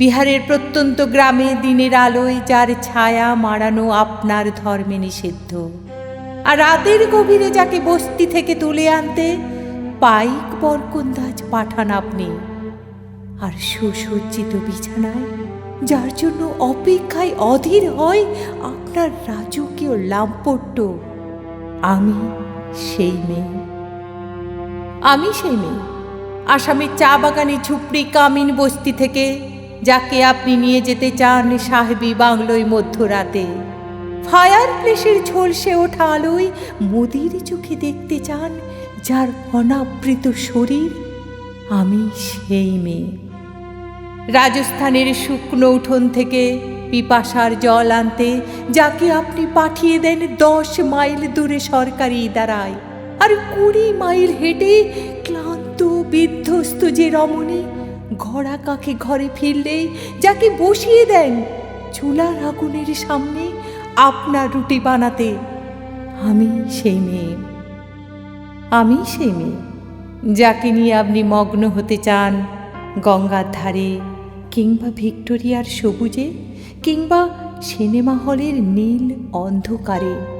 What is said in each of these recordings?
বিহারের প্রত্যন্ত গ্রামে দিনের আলোয় যার ছায়া মারানো আপনার ধর্মে নিষিদ্ধ। আর রাতের গভীরে যাকে বস্তি থেকে তুলে আনতে পাইক বরকন্দাজ পাঠান আপনি। আর সুসজ্জিত বিছানায়, যার জন্য অপেক্ষায় অধীর হয় আপনার রাজকীয় লাম্পট্য। আমি সেই মেয়ে। আমি সেই মেয়ে। আসামের চা বাগানে ঝুপড়ি কামিন বস্তি থেকে যাকে আপনি নিয়ে যেতে চান সাহেবী বাংলোয় মধ্যরাতে। ফায়ার প্লেসের ঝলসে ওঠা আলোয় মোদির চোখে দেখতে চান, যার অনাবৃত শরীর আমি সেই মেয়ে। রাজস্থানের শুকনো উঠোন থেকে পিপাসার জল আনতে যাকে আপনি পাঠিয়ে দেন দশ মাইল দূরে সরকারি দাঁড়ায় আর কুড়ি মাইল হেঁটে ক্লান্ত বিধ্বস্ত যে রমণী ঘোড়া কাকে ঘরে ফিরলে যাকে বসিয়ে দেন চুলার আগুনের সামনে আপনার রুটি বানাতে। আমি সেই মেয়ে। আমি সেই মেয়ে। যাকে নিয়ে আপনি মগ্ন হতে চান, গঙ্গার ধারে কিংবা ভিক্টোরিয়ার সবুজে কিংবা সিনেমা হলের নীল অন্ধকারে।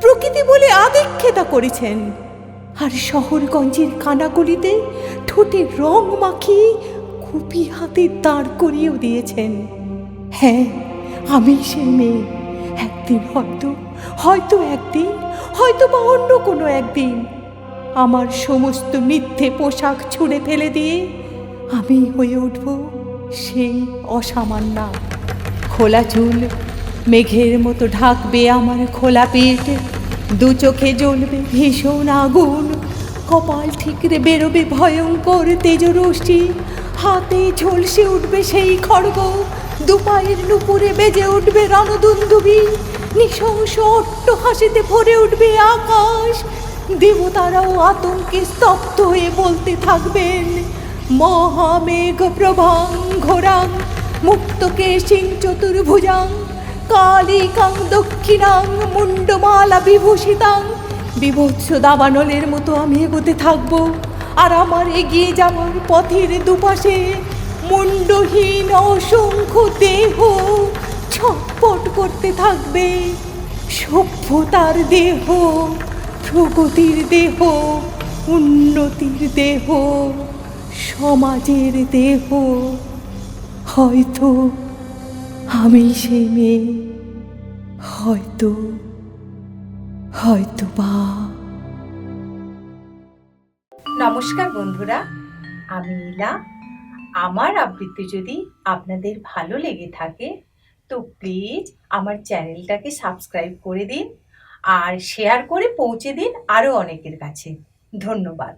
প্রকৃতি বলে আদিক্ষেতা করেছেন। আর শহরগঞ্জের কানাগলিতে ঠোঁটে রং মাখিয়ে কুপি হাতে দাঁড় করিয়েও দিয়েছেন। হ্যাঁ আমি সে মেয়ে। একদিন হয়তো হয়তো একদিন হয়তো বা অন্য কোনো একদিন। আমার সমস্ত মিথ্যে পোশাক ছুঁড়ে ফেলে দিয়ে আমি হয়ে উঠব সেই অসামান্য খোলা চুল মেঘের মতো ঢাকবে আমার খোলা পেট। দু চোখে জ্বলবে ভীষণ আগুন। কপাল ঠিকরে বেরোবে ভয়ঙ্কর তেজরশ্মি। হাতে ঝলসে উঠবে সেই খড়গ। দুপায়ের নুপুরে বেজে উঠবে রণদুন্দুবি। নৃশংস অট্ট হাসিতে ভরে উঠবে আকাশ। দেবতারাও আতঙ্কে স্তব্ধ হয়ে বলতে থাকবেন, মহামেঘ প্রভাং ঘোরাং, মুক্তকে সিং চতুর্ভুজাং। কালিকাং দক্ষিণাং মুন্ডমালা বিভূষিতাং বিভৎস দাবানলের মতো আমি এগোতে থাকব। আর আমার এগিয়ে যাওয়ার পথের দুপাশে মুন্ডহীন অসংখ্য দেহ ছটপট করতে থাকবে। সভ্যতার দেহ, প্রগতির দেহ, উন্নতির দেহ, সমাজের দেহ। হয়তো আমি সেই মেয়ে, হয়তো হয়তো বা নমস্কার বন্ধুরা, আমি ইলা আমার আবৃত্তি যদি আপনাদের ভালো লেগে থাকে, তো প্লিজ আমার চ্যানেলটাকে সাবস্ক্রাইব করে দিন আর শেয়ার করে পৌঁছে দিন আরও অনেকের কাছে। ধন্যবাদ।